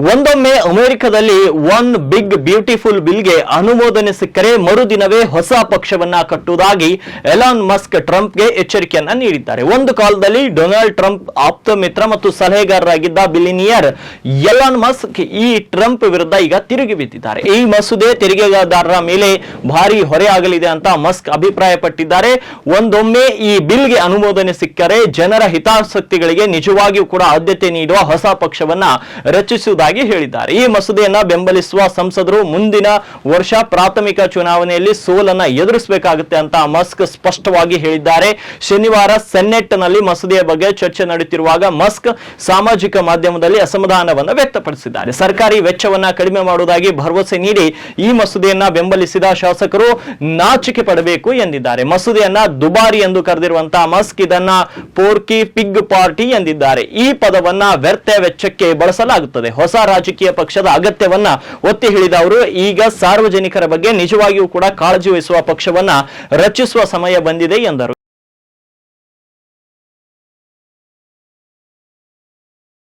ಒಂದೊಮ್ಮೆ ಅಮೆರಿಕದಲ್ಲಿ one big beautiful ಬಿಲ್ಗೆ ಅನುಮೋದನೆ ಸಿಕ್ಕರೆ ಮರುದಿನವೇ ಹೊಸ ಪಕ್ಷವನ್ನ ಕಟ್ಟುವುದಾಗಿ ಎಲಾನ್ ಮಸ್ಕ್ ಟ್ರಂಪ್ಗೆ ಎಚ್ಚರಿಕೆಯನ್ನ ನೀಡಿದ್ದಾರೆ. ಒಂದು ಕಾಲದಲ್ಲಿ ಡೊನಾಲ್ಡ್ ಟ್ರಂಪ್ ಆಪ್ತ ಮಿತ್ರ ಮತ್ತು ಸಲಹೆಗಾರರಾಗಿದ್ದ ಬಿಲಿನಿಯರ್ ಎಲಾನ್ ಮಸ್ಕ್ ಈ ಟ್ರಂಪ್ ವಿರುದ್ಧ ಈಗ ತಿರುಗಿ ಬಿದ್ದಿದ್ದಾರೆ. ಈ ಮಸೂದೆ ತೆರಿಗೆದಾರರ ಮೇಲೆ ಭಾರಿ ಹೊರೆ ಆಗಲಿದೆ ಅಂತ ಮಸ್ಕ್ ಅಭಿಪ್ರಾಯಪಟ್ಟಿದ್ದಾರೆ. ಒಂದೊಮ್ಮೆ ಈ ಬಿಲ್ಗೆ ಅನುಮೋದನೆ ಸಿಕ್ಕರೆ ಜನರ ಹಿತಾಸಕ್ತಿಗಳಿಗೆ ನಿಜವಾಗಿಯೂ ಕೂಡ ಆದ್ಯತೆ ನೀಡುವ ಹೊಸ ಪಕ್ಷವನ್ನ ರಚಿಸುವುದಾಗಿ ಹೇಳಿದ್ದಾರೆ. ಈ ಮಸೂದೆಯನ್ನ ಬೆಂಬಲಿಸುವ ಸಂಸದರು ಮುಂದಿನ ವರ್ಷ ಪ್ರಾಥಮಿಕ ಚುನಾವಣೆಯಲ್ಲಿ ಸೋಲನ್ನ ಎದುರಿಸಬೇಕಾಗುತ್ತೆ ಅಂತ ಮಸ್ಕ್ ಸ್ಪಷ್ಟವಾಗಿ ಹೇಳಿದ್ದಾರೆ. ಶನಿವಾರ ಸೆನೆಟ್ನಲ್ಲಿ ಮಸೂದೆಯ ಬಗ್ಗೆ ಚರ್ಚೆ ನಡೆಯುತ್ತಿರುವಾಗ ಮಸ್ಕ್ ಸಾಮಾಜಿಕ ಮಾಧ್ಯಮದಲ್ಲಿ ಅಸಮಾಧಾನವನ್ನು ವ್ಯಕ್ತಪಡಿಸಿದ್ದಾರೆ. ಸರ್ಕಾರಿ ವೆಚ್ಚವನ್ನ ಕಡಿಮೆ ಮಾಡುವುದಾಗಿ ಭರವಸೆ ನೀಡಿ ಈ ಮಸೂದೆಯನ್ನ ಬೆಂಬಲಿಸಿದ ಶಾಸಕರು ನಾಚಿಕೆ ಪಡಬೇಕು ಎಂದಿದ್ದಾರೆ. ಮಸೂದೆಯನ್ನ ದುಬಾರಿ ಎಂದು ಕರೆದಿರುವಂತಹ ಮಸ್ಕ್ ಇದನ್ನ ಪೋರ್ಕಿ ಪಿಗ್ ಪಾರ್ಟಿ ಎಂದಿದ್ದಾರೆ. ಈ ಪದವನ್ನ ವ್ಯರ್ಥ ವೆಚ್ಚಕ್ಕೆ ಬಳಸಲಾಗುತ್ತದೆ. ಹೊಸ ರಾಜಕೀಯ ಪಕ್ಷದ ಅಗತ್ಯವನ್ನ ಒತ್ತಿ ಹೇಳಿದ ಅವರು, ಈಗ ಸಾರ್ವಜನಿಕರ ಬಗ್ಗೆ ನಿಜವಾಗಿಯೂ ಕೂಡ ಕಾಳಜಿ ವಹಿಸುವ ಪಕ್ಷವನ್ನ ರಚಿಸುವ ಸಮಯ ಬಂದಿದೆ ಎಂದರು.